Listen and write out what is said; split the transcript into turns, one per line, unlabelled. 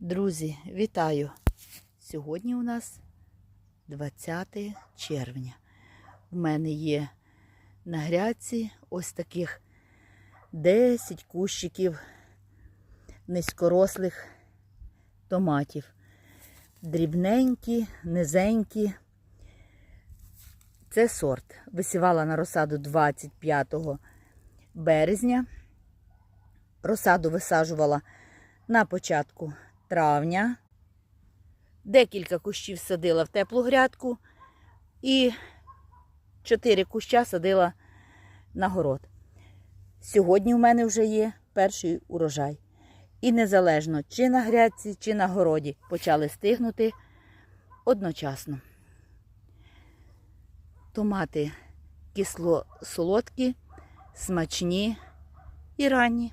Друзі, вітаю! Сьогодні у нас 20 червня. У мене є на грядці ось таких 10 кущиків низькорослих томатів. Дрібненькі, низенькі. Це сорт. Висівала на розсаду 25 березня. Розсаду висаджувала на початку травня. Декілька кущів садила в теплу грядку і чотири куща садила на город. Сьогодні у мене вже є перший урожай. І незалежно, чи на грядці, чи на городі почали стигнути одночасно. Томати кисло-солодкі, смачні і ранні.